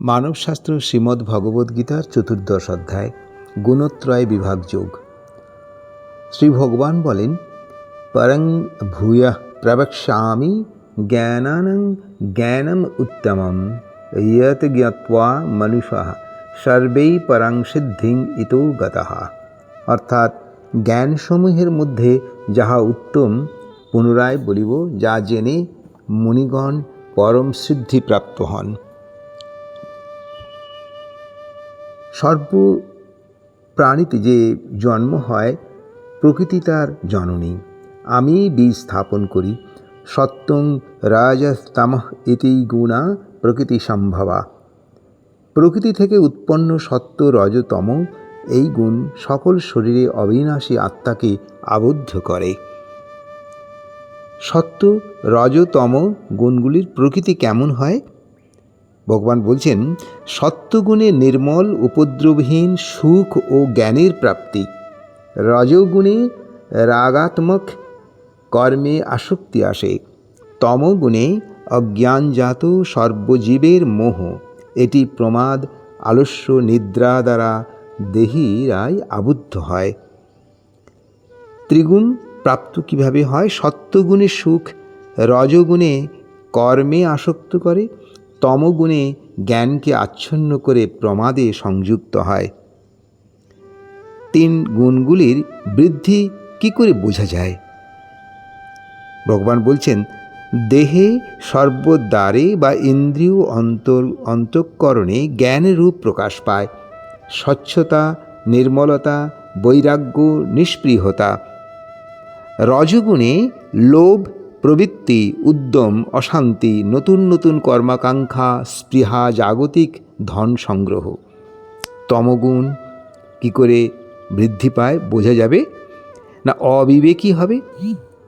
মানবশাস্ত্র শ্রীমদ্ ভগবদ্গীতার চতুর্দশ অধ্যায়, গুণত্রয় বিভাগ যোগ। শ্রী ভগবান বলেন, পরং ভূয় প্রবক্ষ্যামি জ্ঞানানং জ্ঞানম উত্তমম ইয়ত জ্ঞাত্বা মনুষা সর্বেই পরাং সিদ্ধিং ইতো গতঃ। অর্থাৎ, জ্ঞানসমূহের মধ্যে যাহা উত্তম, পুনরায় বলিব, যা জেনে মুনিগণ পরম সিদ্ধিপ্রাপ্ত হন। সর্ব প্রাণীতে যে জন্ম হয়, প্রকৃতি তার জননী। আমি বীজ স্থাপন করি, সত্যং রাজস্তমঃ ইতি গুণা প্রকৃতি সম্ভবা। প্রকৃতি থেকে উৎপন্ন সত্য রজতম, এই গুণ সকল শরীরে অবিনাশী আত্মাকে আবদ্ধ করে। সত্য রজতম গুণগুলির প্রকৃতি কেমন হয়? ভগবান বলছেন, সত্যগুণে নির্মল, উপদ্রবহীন, সুখ ও জ্ঞানের প্রাপ্তি। রজগুণে রাগাত্মক, কর্মে আসক্তি আসে। তমগুণে অজ্ঞানজাত, সর্বজীবের মোহ। এটি প্রমাদ, আলস্য, নিদ্রা দ্বারা দেহীরাই আবদ্ধ হয়। ত্রিগুণ প্রাপ্ত কীভাবে হয়? সত্যগুণে সুখ, রজগুণে কর্মে আসক্ত করে তমগুণে জ্ঞানকে আচ্ছন্ন করে প্রমাদে সংযুক্ত হয়। তিন গুণগুলির বৃদ্ধি কি করে বোঝা যায়? ভগবান বলছেন, দেহে সর্বদ্বারে বা ইন্দ্রিয় অন্তর অন্তঃকরণে জ্ঞানের রূপ প্রকাশ পায়। স্বচ্ছতা, নির্মলতা, বৈরাগ্য, নিষ্পৃহতা। রজগুণে লোভ প্রবৃত্তি, উদ্যম, অশান্তি, নতুন নতুন কর্মাকাঙ্ক্ষা, স্পৃহা, জাগতিক ধন সংগ্রহ। তমগুণ কি করে বৃদ্ধি পায় বোঝা যাবে? না অবিবেকী হবে?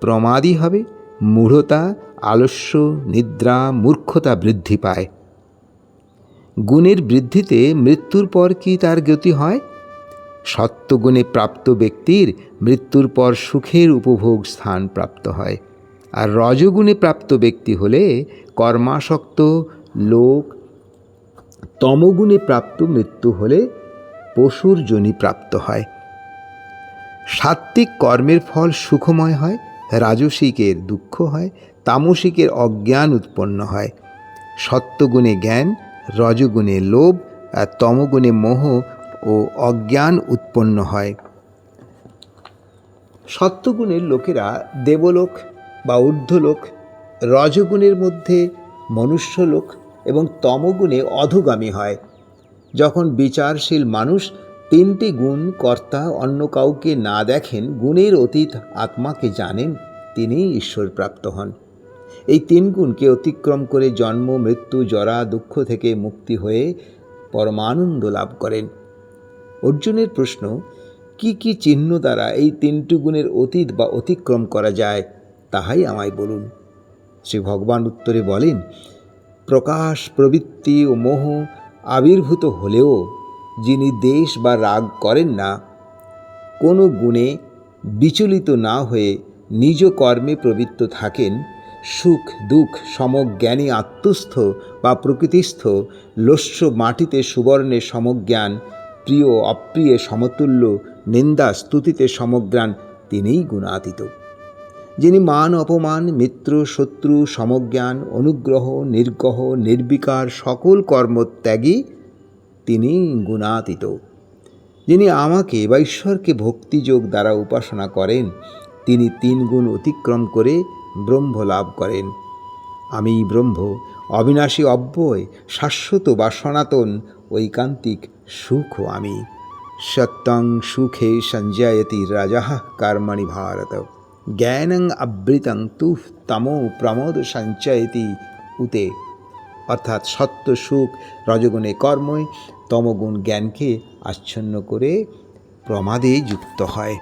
প্রমাদী হবে? মূঢ়তা, আলস্য, নিদ্রা, মূর্খতা বৃদ্ধি পায়। গুণের বৃদ্ধিতে মৃত্যুর পর কি তার গতি হয়? সত্যগুণে প্রাপ্ত ব্যক্তির মৃত্যুর পর সুখের উপভোগ স্থান প্রাপ্ত হয়। আর রজগুণে প্রাপ্ত ব্যক্তি হলে কর্মাসক্ত লোক, তমগুণে প্রাপ্ত মৃত্যু হলে পশুর জনি প্রাপ্ত হয়। সাত্ত্বিক কর্মের ফল সুখময় হয়, রাজসিকের দুঃখ হয়, তামসিকের অজ্ঞান উৎপন্ন হয়। সত্যগুণে জ্ঞান, রজগুণে লোভ, আর তমগুণে মোহ ও অজ্ঞান উৎপন্ন হয়। সত্যগুণের লোকেরা দেবলোক বা ঊর্ধ্বলোক, রজগুণের মধ্যে মনুষ্যলোক এবং তমগুণে অধোগামী হয়। যখন বিচারশীল মানুষ তিনটি গুণ কর্তা অন্য কাউকে না দেখেন, গুণের অতীত আত্মাকে জানেন, তিনি ঈশ্বরপ্রাপ্ত হন। এই তিন গুণকে অতিক্রম করে জন্ম, মৃত্যু, জরা, দুঃখ থেকে মুক্তি হয়ে পরমানন্দ লাভ করেন। অর্জুনের প্রশ্ন, কি কি চিহ্ন দ্বারা এই তিনটি গুণের অতীত বা অতিক্রম করা যায়? তাহাই আমায় বলুন। শ্রী ভগবান উত্তরে বলেন, প্রকাশ প্রবৃত্তি ও মোহ আবির্ভূত হলেও যিনি দেশ বা রাগ করেন না, কোনো গুণে বিচলিত না হয়ে নিজ কর্মে প্রবৃত্ত থাকেন, সুখ, দুঃখ, সমজ্ঞানী, আত্মস্থ বা প্রকৃতিস্থ, লস্য মাটিতে সুবর্ণে সমজ্ঞান, প্রিয়, অপ্রিয়, সমতুল্য, নিন্দা, স্তুতিতে সমজ্ঞান, তিনিই গুণাতীত। যিনি মান অপমান, মিত্র, শত্রু, সমজ্ঞান, অনুগ্রহ নির্গ্রহ নির্বিকার, সকল কর্মত্যাগী তিনি গুণাতীত। যিনি আমাকে বা ঈশ্বরকে ভক্তিযোগ দ্বারা উপাসনা করেন, তিনি তিন গুণ অতিক্রম করে ব্রহ্ম লাভ করেন। আমি ব্রহ্ম, অবিনাশী অব্যয়, শাশ্বত বা সনাতন, ঐকান্তিক সুখ আমি। সত্যং সুখে সঞ্জয়তি রাজা কর্মণি ভারত। জ্ঞানং আবৃতং তু তমো প্রমোদ সঞ্চয়তি উতে অর্থাৎ সত্য সুখ রজগুণে কর্মই তমগুণ জ্ঞানকে আচ্ছন্ন করে প্রমাদে যুক্ত হয়।